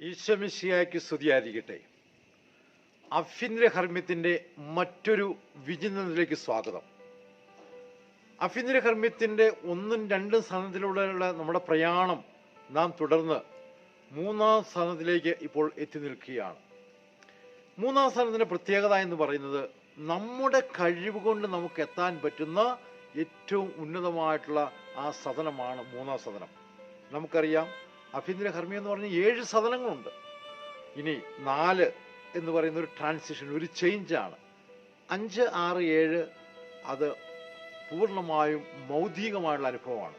ഈശ്വമിശിയായ്ക്ക് സ്തുതിയായിരിക്കട്ടെ അഫ്യന്തര ഹർമ്മ്യത്തിന്റെ മറ്റൊരു വിചിന്തനത്തിലേക്ക് സ്വാഗതം. അഫ്യന്തര ഹർമ്മ്യത്തിന്റെ ഒന്നും രണ്ടും സ്ഥാനത്തിലൂടെയുള്ള നമ്മുടെ പ്രയാണം നാം തുടർന്ന് മൂന്നാം സ്ഥാനത്തിലേക്ക് ഇപ്പോൾ എത്തി നിൽക്കുകയാണ്. മൂന്നാം സ്ഥാനത്തിന്റെ പ്രത്യേകത എന്ന് പറയുന്നത് നമ്മുടെ കഴിവ് കൊണ്ട് നമുക്ക് എത്താൻ പറ്റുന്ന ഏറ്റവും ഉന്നതമായിട്ടുള്ള ആ സദനമാണ് മൂന്നാം സദനം. നമുക്കറിയാം അഭ്യന്തര ഹർമി എന്ന് പറഞ്ഞ ഏഴ് സദനങ്ങളുണ്ട്. ഇനി നാല് എന്ന് പറയുന്ന ഒരു ട്രാൻസിഷൻ ഒരു ചേഞ്ചാണ് അഞ്ച് ആറ് ഏഴ് അത് പൂർണമായും മൗതികമായുള്ള അനുഭവമാണ്.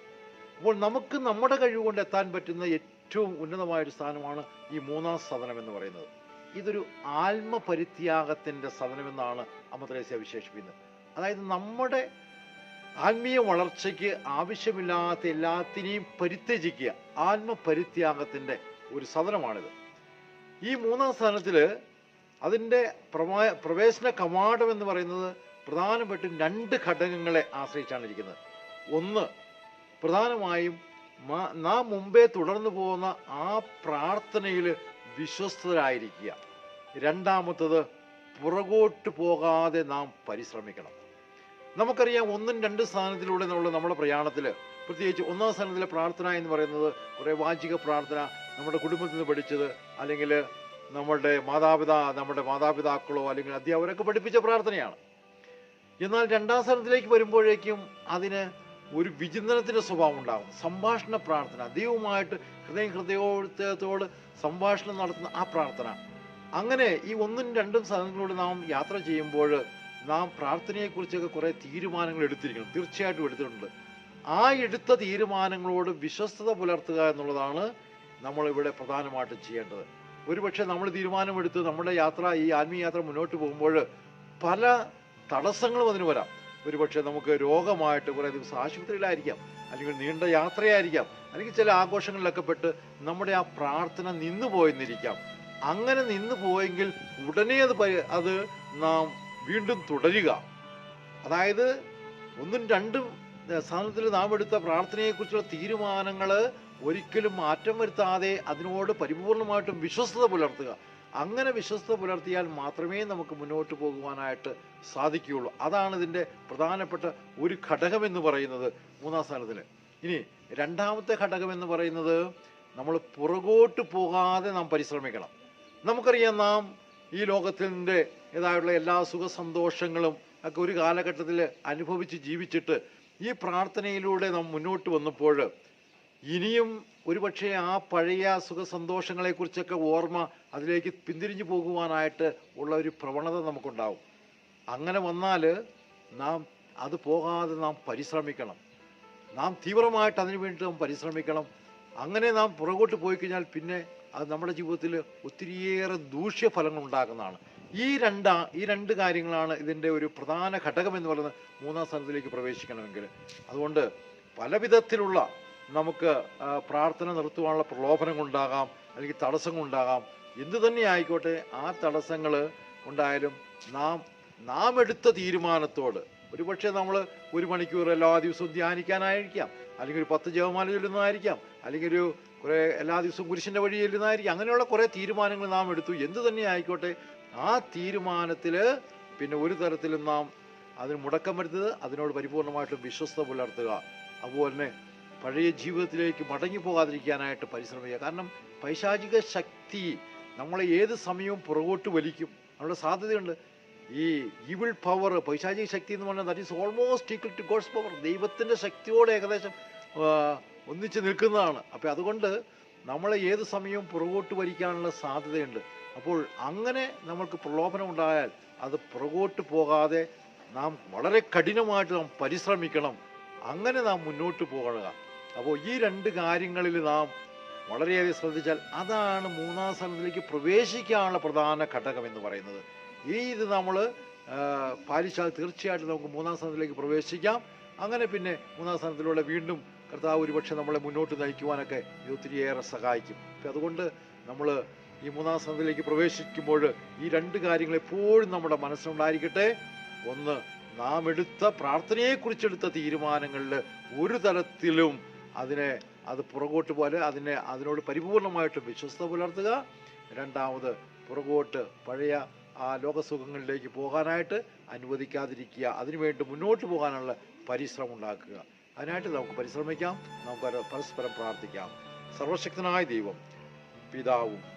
അപ്പോൾ നമുക്ക് നമ്മുടെ കഴിവ് കൊണ്ട് എത്താൻ പറ്റുന്ന ഏറ്റവും ഉന്നതമായ ഒരു സ്ഥാനമാണ് ഈ മൂന്നാം സദനം എന്ന് പറയുന്നത്. ഇതൊരു ആത്മപരിത്യാഗത്തിന്റെ സദനമെന്നാണ് അമദ്രേസ്യ വിശേഷിപ്പിക്കുന്നത് അതായത് നമ്മുടെ ആത്മീയ വളർച്ചയ്ക്ക് ആവശ്യമില്ലാത്ത എല്ലാത്തിനെയും പരിത്യജിക്കുക ആത്മപരിത്യാഗത്തിന്റെ ഒരു സദനമാണിത്. ഈ മൂന്നാം സ്ഥാനത്തിൽ അതിന്റെ പ്രമാ പ്രവേശന കവാടം എന്ന് പറയുന്നത് പ്രധാനപ്പെട്ടും രണ്ട് ഘടകങ്ങളെ ആശ്രയിച്ചാണ് ഇരിക്കുന്നത്. ഒന്ന് പ്രധാനമായും നാം മുമ്പേ തുടർന്നു പോകുന്ന ആ പ്രാർത്ഥനയിൽ വിശ്വസ്തരായിരിക്കുക. രണ്ടാമത്തത് പുറകോട്ട് പോകാതെ നാം പരിശ്രമിക്കണം. നമുക്കറിയാം ഒന്നും രണ്ട് സ്ഥാനത്തിലൂടെ നമ്മൾ നമ്മുടെ പ്രയാണത്തിൽ പ്രത്യേകിച്ച് ഒന്നാം സ്ഥാനത്തിലെ പ്രാർത്ഥന എന്ന് പറയുന്നത് കുറേ വാചിക പ്രാർത്ഥന നമ്മുടെ കുടുംബത്തിൽ നിന്ന് പഠിച്ചത് അല്ലെങ്കിൽ നമ്മളുടെ മാതാപിതാ നമ്മുടെ മാതാപിതാക്കളോ അല്ലെങ്കിൽ അധ്യാപകരൊക്കെ പഠിപ്പിച്ച പ്രാർത്ഥനയാണ്. എന്നാൽ രണ്ടാം സ്ഥലത്തിലേക്ക് വരുമ്പോഴേക്കും അതിന് ഒരു വിചിന്തനത്തിന്റെ സ്വഭാവം ഉണ്ടാകും. സംഭാഷണ പ്രാർത്ഥന. ദൈവവുമായിട്ട് ഹൃദയം ഹൃദയോത്തോട് സംഭാഷണം നടത്തുന്ന ആ പ്രാർത്ഥന. അങ്ങനെ ഈ ഒന്നും രണ്ടും സ്ഥലങ്ങളിലൂടെ നാം യാത്ര ചെയ്യുമ്പോൾ നാം പ്രാർത്ഥനയെക്കുറിച്ചൊക്കെ കുറേ തീരുമാനങ്ങൾ എടുത്തിരിക്കണം. തീർച്ചയായിട്ടും എടുത്തിട്ടുണ്ട്. ആ എടുത്ത തീരുമാനങ്ങളോട് വിശ്വസ്തത പുലർത്തുക എന്നുള്ളതാണ് നമ്മളിവിടെ പ്രധാനമായിട്ടും ചെയ്യേണ്ടത്. ഒരുപക്ഷെ നമ്മൾ തീരുമാനമെടുത്ത് നമ്മുടെ യാത്ര ഈ ആത്മീയ യാത്ര മുന്നോട്ട് പോകുമ്പോൾ പല തടസ്സങ്ങളും അതിന് വരാം. ഒരുപക്ഷെ നമുക്ക് രോഗമായിട്ട് കുറേ ദിവസം ആശുപത്രിയിലായിരിക്കാം അല്ലെങ്കിൽ നീണ്ട യാത്രയായിരിക്കാം അല്ലെങ്കിൽ ചില ആഘോഷങ്ങളിലൊക്കെ പെട്ട് നമ്മുടെ ആ പ്രാർത്ഥന നിന്നു പോയെന്നിരിക്കാം. അങ്ങനെ നിന്നു പോയെങ്കിൽ ഉടനെ അത് അത് നാം വീണ്ടും തുടരുക. അതായത് ഒന്നും രണ്ടും സ്ഥാനത്തിൽ നാം എടുത്ത പ്രാർത്ഥനയെക്കുറിച്ചുള്ള തീരുമാനങ്ങൾ ഒരിക്കലും മാറ്റം വരുത്താതെ അതിനോട് പരിപൂർണമായിട്ടും വിശ്വസ്തത പുലർത്തുക. അങ്ങനെ വിശ്വസ്തത പുലർത്തിയാൽ മാത്രമേ നമുക്ക് മുന്നോട്ട് പോകുവാനായിട്ട് സാധിക്കുകയുള്ളൂ. അതാണ് ഇതിന്റെ പ്രധാനപ്പെട്ട ഒരു ഘടകം എന്ന് പറയുന്നത് മൂന്നാം സ്ഥാനത്തിൽ ഇനി രണ്ടാമത്തെ ഘടകം എന്ന് പറയുന്നത് നമ്മൾ പുറകോട്ട് പോകാതെ നാം പരിശ്രമിക്കണം. നമുക്കറിയാം നാം ഈ ലോകത്തിന്റെ ഇതായുള്ള എല്ലാ സുഖ സന്തോഷങ്ങളും ഒക്കെ ഒരു കാലഘട്ടത്തിൽ അനുഭവിച്ച് ജീവിച്ചിട്ട് ഈ പ്രാർത്ഥനയിലൂടെ നാം മുന്നോട്ട് വന്നപ്പോൾ ഇനിയും ഒരുപക്ഷെ ആ പഴയ സുഖ സന്തോഷങ്ങളെക്കുറിച്ചൊക്കെ ഓർമ്മ അതിലേക്ക് പിന്തിരിഞ്ഞു പോകുവാനായിട്ട് ഉള്ള ഒരു പ്രവണത നമുക്കുണ്ടാവും. അങ്ങനെ വന്നാൽ നാം അത് പോകാതെ നാം പരിശ്രമിക്കണം. നാം തീവ്രമായിട്ട് അതിനു വേണ്ടി നാം പരിശ്രമിക്കണം. അങ്ങനെ നാം പുറകോട്ട് പോയി കഴിഞ്ഞാൽ പിന്നെ അത് നമ്മുടെ ജീവിതത്തിൽ ഒത്തിരിയേറെ ദൂഷ്യഫലങ്ങൾ ഉണ്ടാക്കുന്നതാണ്. ഈ രണ്ടാ ഈ രണ്ട് കാര്യങ്ങളാണ് ഇതിന്റെ ഒരു പ്രധാന ഘടകം എന്ന് പറയുന്നത് മൂന്നാം സ്ഥാനത്തിലേക്ക് പ്രവേശിക്കണമെങ്കിൽ. അതുകൊണ്ട് പലവിധത്തിലുള്ള നമുക്ക് പ്രാർത്ഥന നിർത്തുവാനുള്ള പ്രലോഭനങ്ങളുണ്ടാകാം അല്ലെങ്കിൽ തടസ്സങ്ങളുണ്ടാകാം. എന്തു തന്നെ ആയിക്കോട്ടെ ആ തടസ്സങ്ങൾ ഉണ്ടായാലും നാം നാം എടുത്ത തീരുമാനത്തോട് ഒരുപക്ഷെ നമ്മൾ ഒരു മണിക്കൂർ എല്ലാ ദിവസവും ധ്യാനിക്കാനായിരിക്കാം. അല്ലെങ്കിൽ ഒരു പത്ത് ജപമാല ചൊല്ലുന്നതായിരിക്കാം. അല്ലെങ്കിൽ ഒരു കുറേ എല്ലാ ദിവസവും കുരിശിന്റെ വഴി ചെല്ലുന്നതായിരിക്കും. അങ്ങനെയുള്ള കുറേ തീരുമാനങ്ങൾ നാം എടുത്തു. എന്തു തന്നെ ആയിക്കോട്ടെ ആ തീരുമാനത്തിൽ പിന്നെ ഒരു തരത്തിലും നാം അതിന് മുടക്കം വരുത്തത് അതിനോട് പരിപൂർണമായിട്ടും വിശ്വസ്ത പുലർത്തുക. അതുപോലെ തന്നെ പഴയ ജീവിതത്തിലേക്ക് മടങ്ങി പോകാതിരിക്കാനായിട്ട് പരിശ്രമിക്കുക. കാരണം പൈശാചിക ശക്തി നമ്മളെ ഏത് സമയവും പുറകോട്ട് വലിക്കും. അതിനുള്ള സാധ്യതയുണ്ട്. ഈ ഇവിൾ പവർ പൈശാചിക ശക്തി എന്ന് പറഞ്ഞാൽ that is almost equal to god's power ദൈവത്തിന്റെ ശക്തിയോട് ഏകദേശം ഒന്നിച്ച് നിൽക്കുന്നതാണ്. അപ്പോൾ അതുകൊണ്ട് നമ്മളെ ഏത് സമയവും പുറകോട്ട് വലിക്കാനുള്ള സാധ്യതയുണ്ട്. അപ്പോൾ അങ്ങനെ നമ്മൾക്ക് പ്രലോഭനം ഉണ്ടായാൽ അത് പുറകോട്ട് പോകാതെ നാം വളരെ കഠിനമായിട്ട് നാം പരിശ്രമിക്കണം. അങ്ങനെ നാം മുന്നോട്ട് പോകുക അപ്പോൾ ഈ രണ്ട് കാര്യങ്ങളിൽ നാം വളരെയധികം ശ്രദ്ധിച്ചാൽ അതാണ് മൂന്നാം സ്ഥലത്തിലേക്ക് പ്രവേശിക്കാനുള്ള പ്രധാന ഘടകം എന്ന് പറയുന്നത്. ഈ ഇത് നമ്മൾ പാലിച്ചാൽ തീർച്ചയായിട്ടും നമുക്ക് മൂന്നാം സ്ഥാനത്തിലേക്ക് പ്രവേശിക്കാം. അങ്ങനെ പിന്നെ മൂന്നാം സ്ഥാനത്തിലൂടെ വീണ്ടും കർത്താവ് ഒരുപക്ഷെ നമ്മളെ മുന്നോട്ട് നയിക്കുവാനൊക്കെ ഇത് ഒത്തിരിയേറെ സഹായിക്കും. അതുകൊണ്ട് നമ്മൾ ഈ മൂന്നാം സന്ധിയിലേക്ക് പ്രവേശിക്കുമ്പോൾ ഈ രണ്ട് കാര്യങ്ങൾ എപ്പോഴും നമ്മുടെ മനസ്സിലുണ്ടായിരിക്കട്ടെ. ഒന്ന് നാം എടുത്ത പ്രാർത്ഥനയെക്കുറിച്ചെടുത്ത തീരുമാനങ്ങളിൽ ഒരു തരത്തിലും അതിനെ അത് പുറകോട്ട് പോലെ അതിനെ അതിനോട് പരിപൂർണമായിട്ട് വിശ്വസ്ത പുലർത്തുക. രണ്ടാമത് പുറകോട്ട് പഴയ ആ ലോകസുഖങ്ങളിലേക്ക് പോകാനായിട്ട് അനുവദിക്കാതിരിക്കുക. അതിനുവേണ്ടി മുന്നോട്ട് പോകാനുള്ള പരിശ്രമം ഉണ്ടാക്കുക. അതിനായിട്ട് നമുക്ക് പരിശ്രമിക്കാം. നമുക്ക് പരസ്പരം പ്രാർത്ഥിക്കാം. സർവശക്തനായ ദൈവം പിതാവും